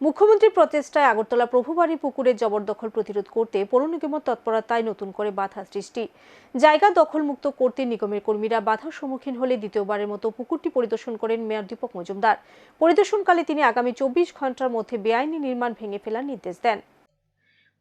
মুখ্যমন্ত্রীর প্রচেষ্টায় আগরতলা প্রভুবাড়ি পুকুরের জবরদখল প্রতিরোধ করতে পৌর নিগমের তৎপরতায় নতুন করে বাধা সৃষ্টি। জায়গা দখলমুক্ত করতে নিগমের কর্মীরা বাধার সম্মুখীন হলে দ্বিতীয়বারের মতো পুকুরটি পরিদর্শন করেন মেয়র দীপক মজুমদার। পরিদর্শনকালে তিনি আগামী চব্বিশ ঘণ্টার মধ্যে বেআইনি নির্মাণ ভেঙে ফেলার নির্দেশ দেন।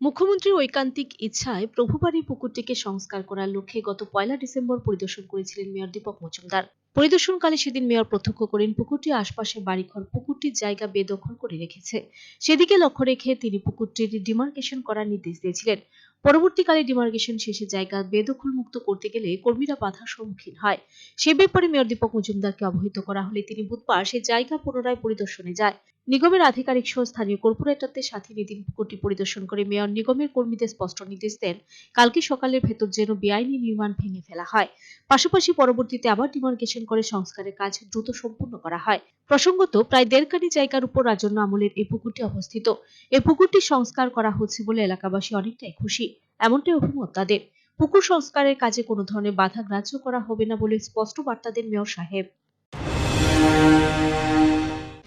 মুখ্যমন্ত্রীর ঐকান্তিক ইচ্ছায় প্রভুবাড়ি পুকুরটিকে সংস্কার করার লক্ষ্যে গত পয়লা ডিসেম্বর পরিদর্শন করেছিলেন মেয়র দীপক মজুমদার। পরিদর্শনকালে সেদিন মেয়র প্রত্যক্ষ করেন পুকুরটি আশপাশের বাড়িঘর পুকুরটির জায়গা বেদখল করে রেখেছে। সেদিকে লক্ষ্য রেখে তিনি পুকুরটির ডিমার্কেশন করার নির্দেশ দিয়েছিলেন। পরবর্তীকালে ডিমার্কেশন শেষে জায়গা বেদখল মুক্ত করতে গেলে কর্মীরা বাধার সম্মুখীন হয়। সে ব্যাপারে মেয়র দীপক মজুমদারকে অবহিত করা হলে তিনি বুধবার সে জায়গা পুনরায় পরিদর্শনে যায়। নিগমের আধিকারিক সহ স্থানীয় কর্পোরেটরদের সাথে নিতিন পুকুরটি পরিদর্শন করে মেয়র নিগমের কর্মীদের স্পষ্ট নির্দেশ দেন, কালকে সকালের ভেতর যেন বেআইনি নির্মাণ ভেঙে ফেলা হয়। পাশাপাশি পরবর্তীতে আবার ডিমার্কেশন করে সংস্কারের কাজ দ্রুত সম্পূর্ণ করা হয়। প্রসঙ্গত, প্রায় দেড়খানি জায়গার উপর রাজন্য আমলের এই পুকুরটি অবস্থিত। এই পুকুরটি সংস্কার করা হচ্ছে বলে এলাকাবাসী অনেকটাই খুশি। এমনটাই অভিমত তাদের। পুকুর সংস্কারের কাজে কোনো ধরনের বাধা গ্রাহ্য করা হবে না বলে স্পষ্ট বার্তা দেন মেয়র সাহেব।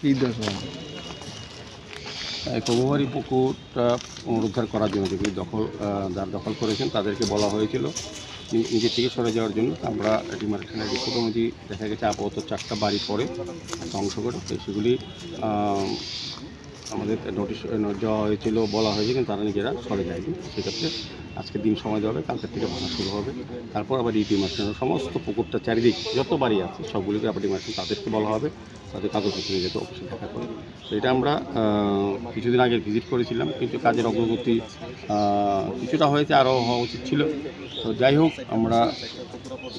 কি দরকার এই কবুবাড়ি পুকুরটা পুনরুদ্ধার করার জন্য যেগুলি দখল যারা দখল করেছেন তাদেরকে বলা হয়েছিল নিজের থেকে সরে যাওয়ার জন্য। আমরা ডিমার্কেশনের অনুযায়ী দেখা গেছে আপাতত চারটা বাড়ি পরে ধ্বংস করে সেগুলি আমাদের নোটিশ দেওয়া হয়েছিল, বলা হয়েছে, কিন্তু তারা নিজেরা সরে যায়নি। সেক্ষেত্রে আজকে দিন সময় দেওয়া হবে কালকের থেকে ভাঙা শুরু হবে। তারপর আবার ডিমার্কেশন সমস্ত পুকুরটা চারিদিক যত বাড়ি আছে, সবগুলিকে আবার ডিমার্কেশন তাদেরকে বলা হবে। তাদের কাগজপত্র নিয়ে যেতে অফিসে দেখা করে। এটা আমরা কিছুদিন আগে ভিজিট করেছিলাম, কিন্তু কাজের অগ্রগতি কিছুটা হয়েছে, আরও হওয়া উচিত ছিল। তো যাই হোক, আমরা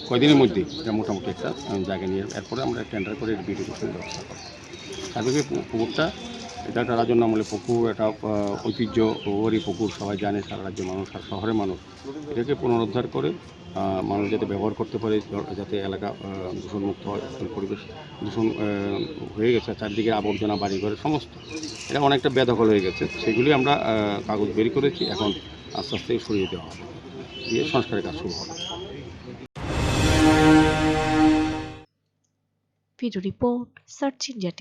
কয়দিনের মধ্যেই এটা মোটামুটি একটা জায়গা নিয়ে, এরপরে আমরা টেন্ডার করে বিউটিফিকেশনের ব্যবস্থা করব। সার্বিক পুকুরটা এটা একটা রাজন্য আমলে পুকুর এটা ঐতিহ্য, ওরই পুকুর সবাই জানে, সারা রাজ্যের মানুষ আর শহরের মানুষ। এটাকে পুনরুদ্ধার করে মানুষ যাতে ব্যবহার করতে পারে, যাতে এলাকা দূষণমুক্ত হয় পরিবেশ, দূষণ হয়ে গেছে চারদিকে আবর্জনা, বাড়িঘরে, সমস্ত। এটা অনেকটা বেদখল হয়ে গেছে। সেগুলি আমরা কাগজ বের করেছি, এখন আস্তে আস্তে সরিয়ে দেওয়া হবে। দিয়ে সংস্কারের কাজ শুরু হবে। Video report search India